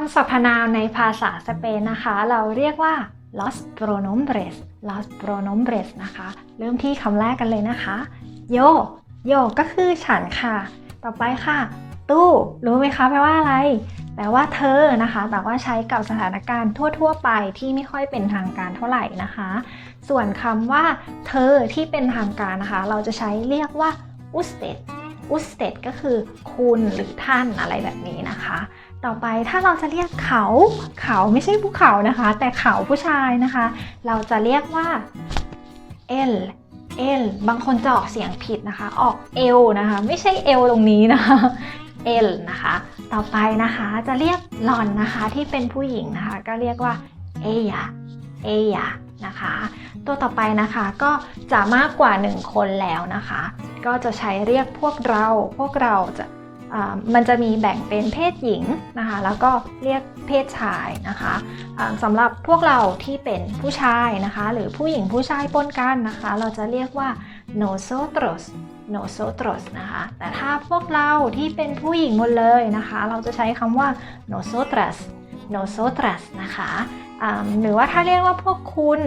ำสรรพนามในภาษาสเปนนะคะ เราเรียกว่า los pronombres los pronombres นะคะ เริ่มที่คำแรกกันเลยนะคะ โย โยก็คือฉันค่ะ ต่อไปค่ะ ตู้ รู้ไหมคะแปลว่าอะไร แปลว่าเธอนะคะ แต่ว่าใช้กับสถานการณ์ทั่ว ๆ ไปที่ไม่ค่อยเป็นทางการเท่าไหร่นะคะ ส่วนคำว่า เธอที่เป็นทางการนะคะ เราจะใช้เรียกว่า usted usted ก็คือคุณหรือท่านอะไรแบบนี้นะคะ ต่อไปถ้าเราจะเรียกเขา เขาไม่ใช่ภูเขานะคะ แต่เขาผู้ชายนะคะ เราจะเรียกว่า L L บางคนจะออกเสียงผิดนะคะ ออกเอลนะคะ ไม่ใช่เอลตรงนี้นะคะ L นะคะ ต่อไปนะคะจะเรียกหล่อนนะคะที่เป็นผู้หญิงนะคะ ก็เรียกว่า ella ella นะคะ ตัวต่อไปนะคะก็จะมากกว่า 1 คนแล้วนะคะ ก็จะใช้เรียกพวกเรา พวกเราจะ มันจะมีแบ่งเป็นเพศหญิงนะคะ แล้วก็เรียกเพศชายนะคะสำหรับพวกเราที่เป็นผู้ชายนะคะ หรือผู้หญิงผู้ชายปนกันนะคะ เราจะเรียกว่า nosotros nosotros นะคะ แต่ถ้าพวกเราที่เป็นผู้หญิงหมดเลยนะคะ เราจะใช้คำว่า nosotras nosotras นะคะหรือว่าถ้าเรียกว่าพวกคุณ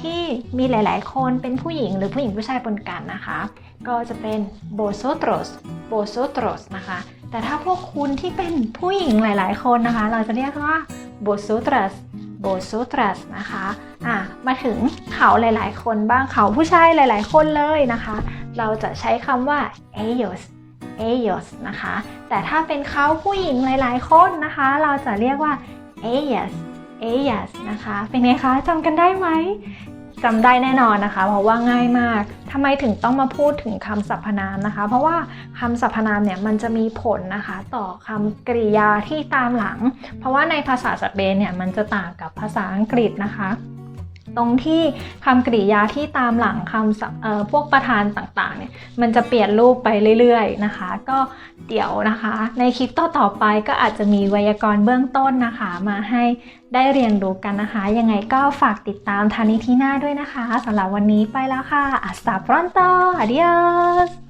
ที่มีหลาย ๆ คนเป็นผู้หญิงหรือผู้หญิงผู้ชายปนกันนะคะ ก็จะเป็น vosotros vosotros นะคะ แต่ถ้าพวกคุณที่เป็นผู้หญิงหลาย ๆ คนนะคะ เราจะเรียกว่า vosotras vosotras นะคะอะมาถึงเขาหลาย ๆ คนบ้างเขาผู้ชายหลาย ๆ คนเลยนะคะ เราจะใช้คำว่า ellos ellos นะคะ แต่ถ้าเป็นเขาผู้หญิงหลาย ๆ คนนะคะ เราจะเรียกว่า ellas ellas นะคะ เป็นไงคะจำกันได้ไหม จำได้แน่นอนนะคะ เพราะว่าง่ายมากทำไมถึงต้องมาพูดถึงคำสรรพนามนะคะ เพราะว่าคำสรรพนามเนี่ยมันจะมีผลนะคะ ต่อคำกริยาที่ตามหลัง เพราะว่าในภาษาสเปนเนี่ยมันจะต่างกับภาษาอังกฤษนะคะ ตรงที่คำกริยาที่ตามหลังคำพวกประธานต่างๆเนี่ยมันจะเปลี่ยนรูปไปเรื่อยๆนะคะ ก็เดี๋ยวนะคะ ในคลิปต่อๆไปก็อาจจะมีไวยากรณ์เบื้องต้นนะคะ มาให้ได้เรียนรู้กันนะคะ ยังไงก็ฝากติดตามทานิทีหน้าด้วยนะคะสำหรับวันนี้ไปแล้วค่ะ hasta pronto adios